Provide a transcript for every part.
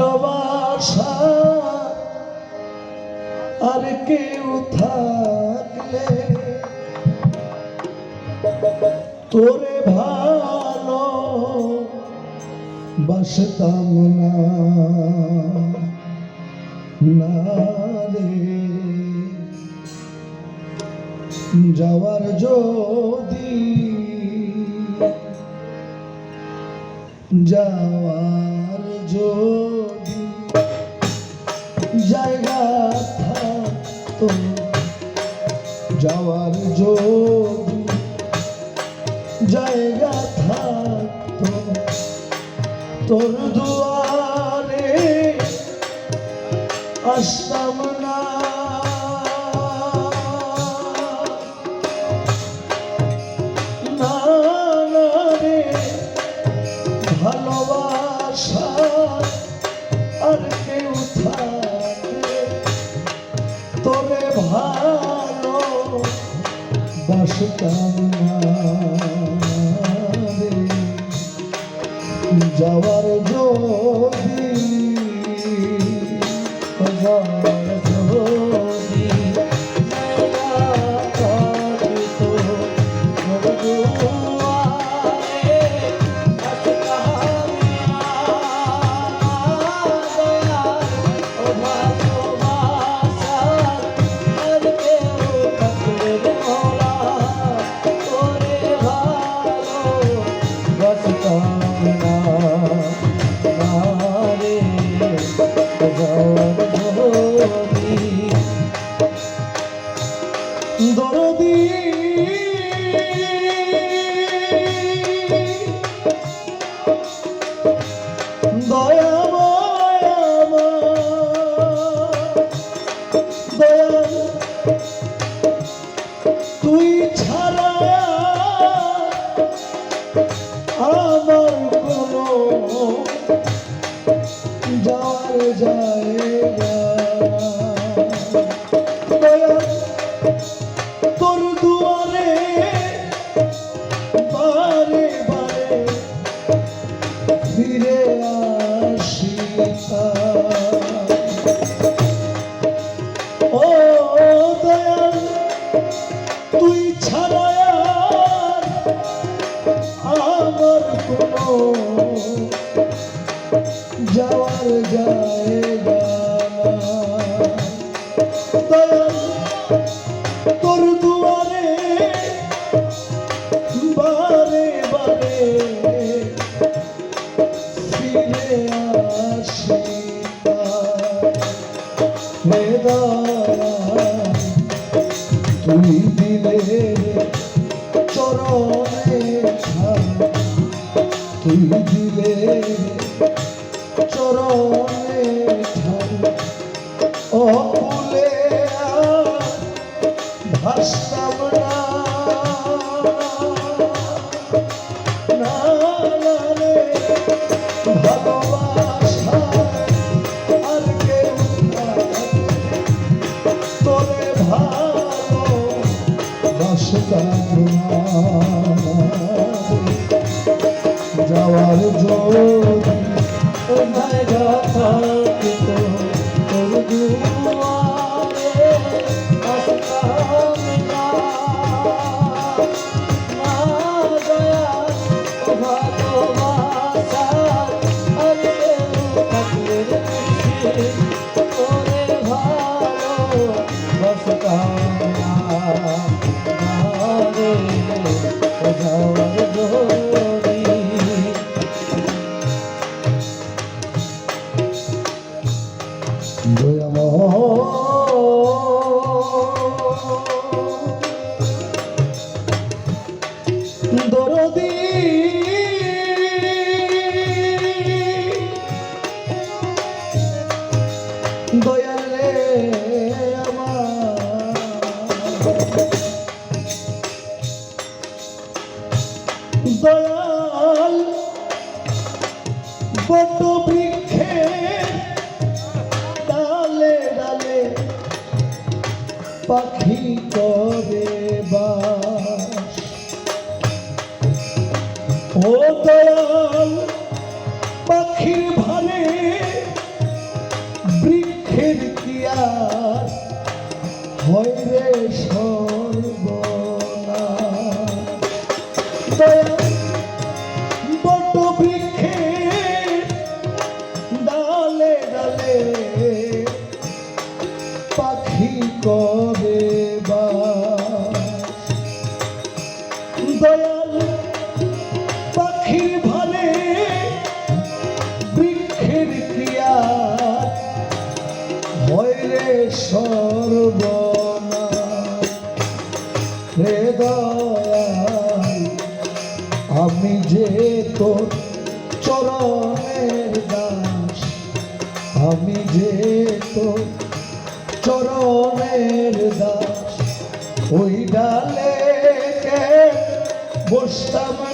ভালোবাসা। আর কেউ থাকলে তোরে ভালো বাসতাম না। না রে। যাওয়ার যদি যাওয়ার যদি যদি জায়গা থাকতো তোর দুয়ারে আসতাম না। ভালোবাসা আর কেউ থাকে তোরে ভালো বাসতাম না যাওয়ার তুই ছাড়া আমার কোনো যাওয়ার যায় তোর দুয়ারে বারে বারে যাওয়ার যদি পাখি করে বাস। ও দয়াল পাখির ভালে বৃক্ষের কিয়ার হয় রে সর্বনা দয়াল সর্বনা হে আমি যে তোর চরণের দাস, আমি যে তোর চরণের দাস। ওই ডালে বসতাম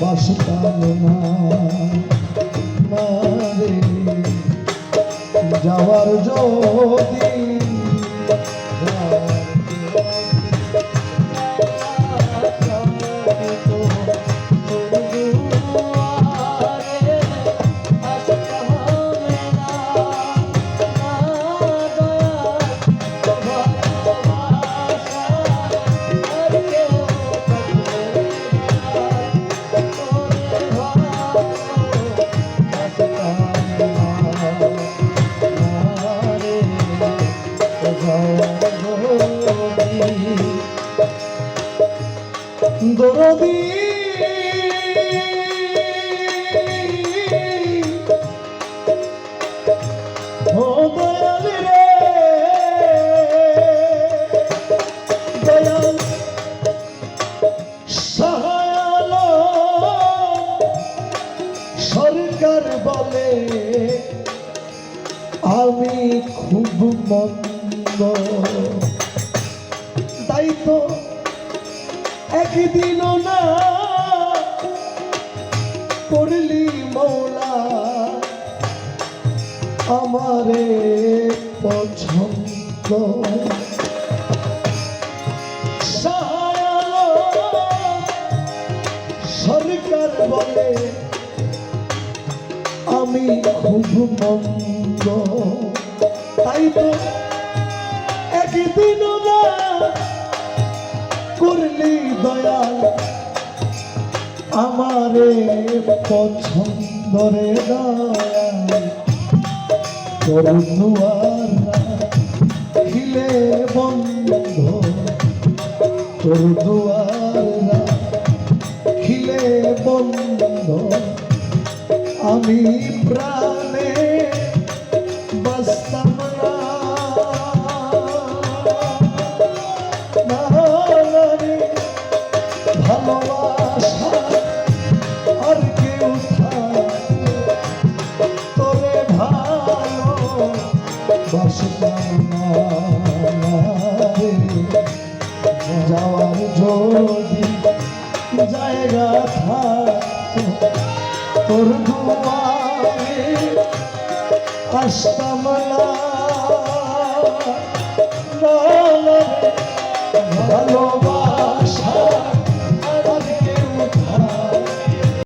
বাসতাম না। না রে যাওয়ার যদি একদিনও না করলি মৌলা, আমারে পছন্দ সরকার বলে আমি খুব মন্দ। তাই তো একদিনও না করলি দয়াল। আমারে পছন্দ রে দয়াল তোর দুয়ার খিলে বন্ধ। তোর দুয়ার জায়গা তোর দুয়ারে আসতাম না। না রে ভালোবাসা